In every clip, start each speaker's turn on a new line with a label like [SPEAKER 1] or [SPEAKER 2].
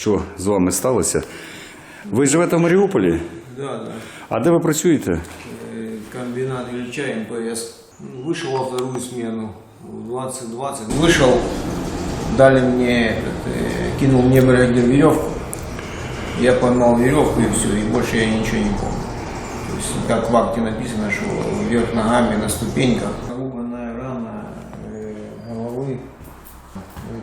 [SPEAKER 1] що з вами сталося. Ви живете в Маріуполі?
[SPEAKER 2] Да, да.
[SPEAKER 1] А де ви працюєте?
[SPEAKER 2] Э, Комбинат Ильича МПС. Вышел во вторую смену в 2020. Вышел, дали мне, этот, э, кинул мне бригадир веревку. Я поймал веревку и все, и больше я ничего не помню. То есть, как в акте написано, что вверх ногами на ступеньках.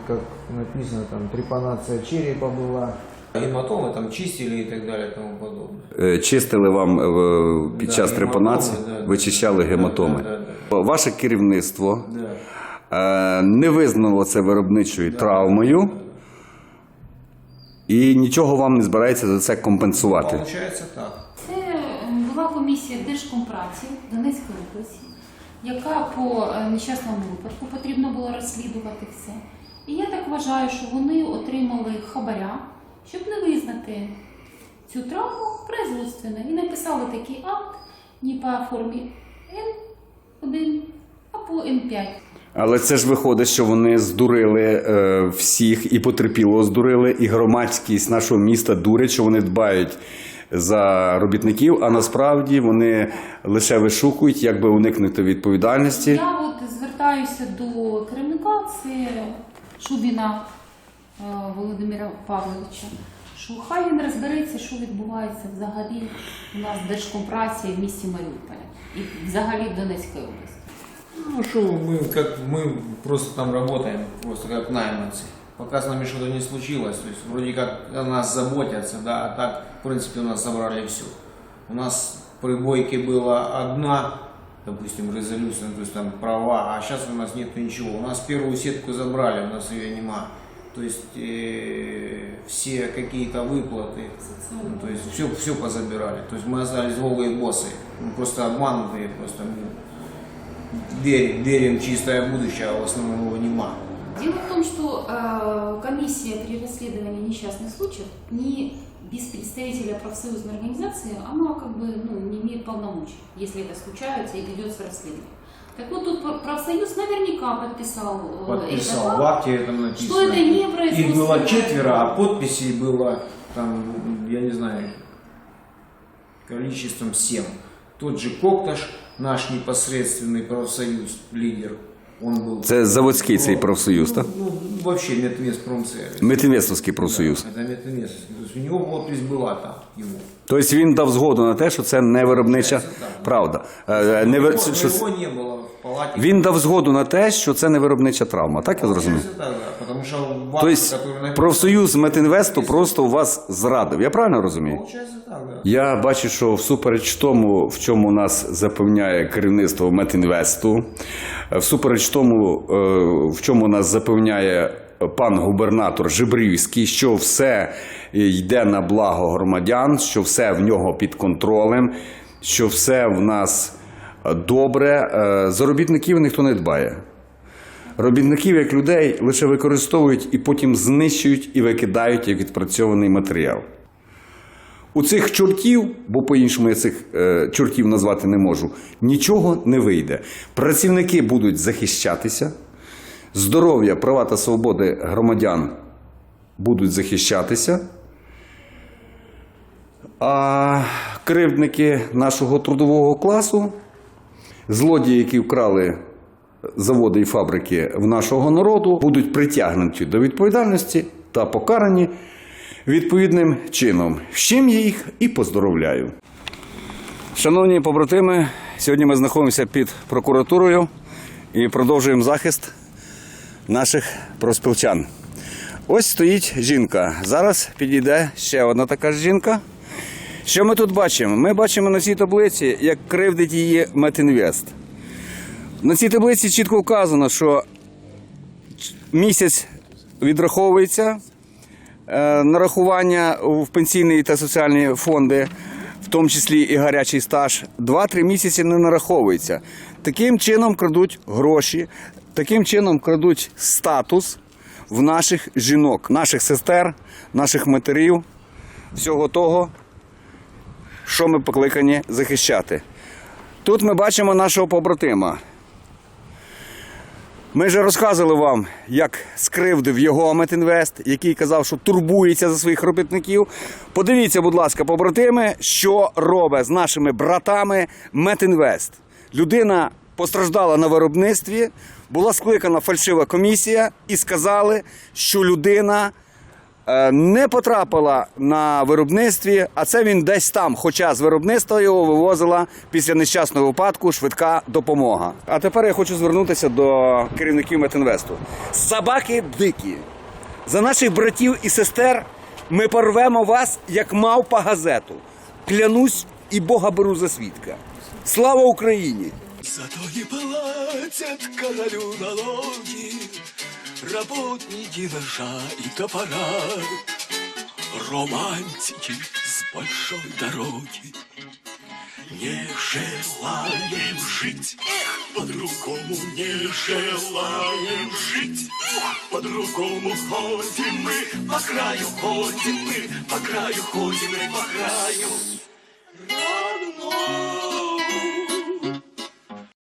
[SPEAKER 2] Как написано, там трепанация черепа была. Гематомы там чистили и так далее и тому подобное.
[SPEAKER 1] Е, Чистили вам е, під
[SPEAKER 2] Да,
[SPEAKER 1] час
[SPEAKER 2] гематоми,
[SPEAKER 1] трепанації,
[SPEAKER 2] да, да.
[SPEAKER 1] вичищали гематоми.
[SPEAKER 2] Да, да,
[SPEAKER 1] Ваше керівництво
[SPEAKER 2] Да.
[SPEAKER 1] е, не визнало це виробничою травмою і нічого вам не збирається за це компенсувати.
[SPEAKER 2] Получается так.
[SPEAKER 3] Це м, була комісія Держкомпраці Донецької області, яка по е, нещасному випадку потрібно було розслідувати все. І я так вважаю, що вони отримали хабаря, щоб не визнати цю травму производственно. І написали такий акт не по формі Н1, а по Н5.
[SPEAKER 1] Але це ж виходить, що вони здурили е, всіх і потерпілого здурили, і громадськість нашого міста дурять, що вони дбають за робітників, а насправді вони лише вишукують, як би уникнути відповідальності.
[SPEAKER 3] Я от звертаюся до керівника, це Шубіна е, Володимира Павловича. Що хай він розбереться, що відбувається взагалі у нас в Держкомпрації в місті Маріуполя і взагалі в Донецькій області.
[SPEAKER 2] Ну что, мы как мы просто там работаем, просто как найманцы. Пока с нами что-то не случилось, то есть вроде как о нас заботятся, да, а так, в принципе, у нас забрали все. У нас при бойке была одна, допустим, резолюция, то есть там права, а сейчас у нас нет ничего. У нас первую сетку забрали, у нас ее нема. То есть э, все какие-то выплаты, ну, то есть все, все позабирали. То есть мы остались голые боссы, мы просто обманутые, просто ну, верим, верим в чистое будущее, а в основном его нема.
[SPEAKER 3] Дело в том, что э, комиссия при расследовании несчастных случаев не без представителя профсоюзной организации, она как бы ну, не имеет полномочий, если это случается и ведется расследование. Так вот, тут про- профсоюз наверняка подписал, э,
[SPEAKER 2] Подписал,
[SPEAKER 3] этот
[SPEAKER 2] в
[SPEAKER 3] акт,
[SPEAKER 2] акте это написано.
[SPEAKER 3] что это не
[SPEAKER 2] Их
[SPEAKER 3] производство.
[SPEAKER 2] было четверо, а подписей было, там, я не знаю, количеством семь. Тот же Кокташ, наш непосредственный профсоюз, лидер, он был...
[SPEAKER 1] Це заводський цей профсоюз, так?
[SPEAKER 2] Ну, вообще Метмес промсервис.
[SPEAKER 1] Метинвестовський профсоюз.
[SPEAKER 2] Это Метмес. То есть у него подпись была там, его.
[SPEAKER 1] Тобто він дав згоду на те, що це не виробнича правда. Е, Не, вир-
[SPEAKER 2] Его,
[SPEAKER 1] що
[SPEAKER 2] но его не было в палате.
[SPEAKER 1] Він дав згоду на те, що це не виробнича травма, так я зрозумів?
[SPEAKER 2] Получается так, да, потому что в акте, который
[SPEAKER 1] Тобто
[SPEAKER 2] написан-
[SPEAKER 1] профсоюз Метинвесту просто вас зрадив. Я правильно розумію?
[SPEAKER 2] Получается так, да.
[SPEAKER 1] я бачу, що всупереч тому, в чому нас запевняє керівництво Метінвесту, е, всупереч тому, е, в чому нас запевняє пан губернатор Жибрівський, що все йде на благо громадян, що все в нього під контролем, що все в нас добре. Е, За робітників ніхто не дбає. Робітників як людей лише використовують і потім знищують і викидають як відпрацьований матеріал. У цих чортів, бо по-іншому я цих е, чортів назвати не можу, нічого не вийде. Працівники будуть захищатися, здоров'я, права та свободи громадян будуть захищатися. А кривдники нашого трудового класу, злодії, які вкрали заводи і фабрики в нашого народу, будуть притягнуті до відповідальності та покарані відповідним чином. З чим я їх і поздоровляю. Шановні побратими, сьогодні ми знаходимося під прокуратурою і продовжуємо захист наших проспілчан. Ось стоїть жінка. Зараз підійде ще одна така ж жінка. Що ми тут бачимо? Ми бачимо на цій таблиці, як кривдить її Метінвест. На цій таблиці чітко вказано, що місяць відраховується, нарахування в пенсійні та соціальні фонди, в тому числі і гарячий стаж, 2-3 місяці не нараховується. Таким чином крадуть гроші, таким чином крадуть статус в наших жінок, наших сестер, наших матерів, всього того, що ми покликані захищати. Тут ми бачимо нашого побратима. Ми вже розказували вам, як скривдив його Метінвест, який казав, що турбується за своїх робітників. Подивіться, будь ласка, побратими, що робить з нашими братами Метінвест. Людина постраждала на виробництві, була скликана фальшива комісія і сказали, що людина не потрапила на виробництві, а це він десь там. Хоча з виробництва його вивозила після нещасного випадку швидка допомога. А тепер я хочу звернутися до керівників Метінвесту. Собаки дикі. За наших братів і сестер ми порвемо вас, як мавпа газету. Клянусь і Бога беру за свідка. Слава Україні!
[SPEAKER 4] Зато не платят королю налоги Работники ножа и топора Романтики с большой дороги Не желаем жить Эх, по-другому не желаем жить Эх, По-другому ходим мы По краю ходим мы По краю ходим мы, по краю